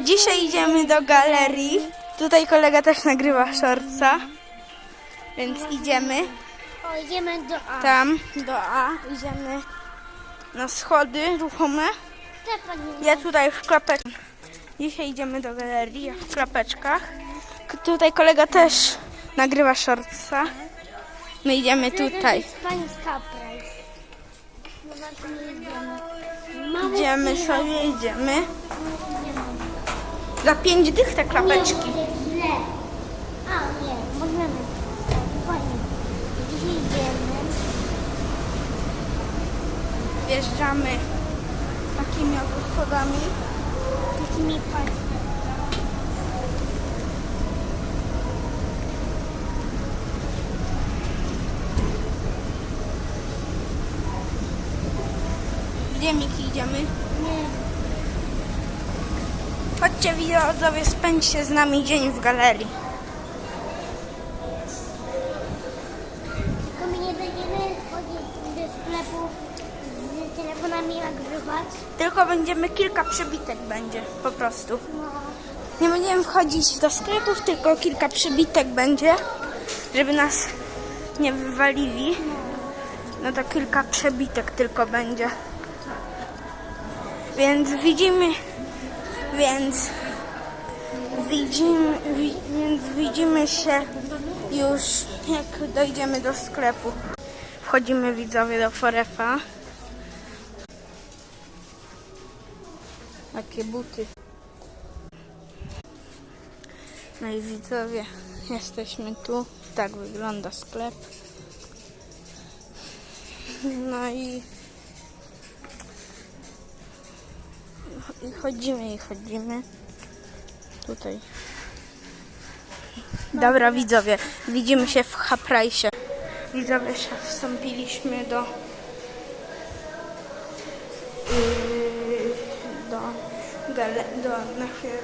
Dzisiaj idziemy do galerii. Tutaj kolega też nagrywa shortsa. Więc idziemy O, idziemy do A. tam do A. Idziemy na schody ruchome. Te pani Ja tutaj w klapeczkach. Dzisiaj idziemy do galerii, ja w klapeczkach. K- Tutaj kolega też nagrywa shortsa. My idziemy tutaj. jest pani z Idziemy sobie, idziemy. Za pięć dych te klapeczki. A, nie, możemy. Fajnie. Dzisiaj idziemy. Wjeżdżamy takimi oto schodami. Takimi pańskimi. Gdzie Miki idziemy? Nie. Chodźcie widzowie, spędźcie z nami dzień w galerii. Tylko my nie będziemy wchodzić do sklepu z telefonami nagrywać. Tylko będziemy kilka przebitek będzie po prostu. No. Nie będziemy wchodzić do sklepów, tylko kilka przybitek będzie, żeby nas nie wywalili. No to kilka przebitek tylko będzie. Więc widzimy, więc widzimy, wi, więc widzimy się już jak dojdziemy do sklepu. Wchodzimy widzowie do Forefa. Takie buty. No i widzowie, jesteśmy tu. Tak wygląda sklep. No i, i chodzimy i chodzimy. Tutaj. Dobra widzowie, widzimy się w Haprajsie. Widzowie, się wstąpiliśmy do yy, do, gale, do na chwilę.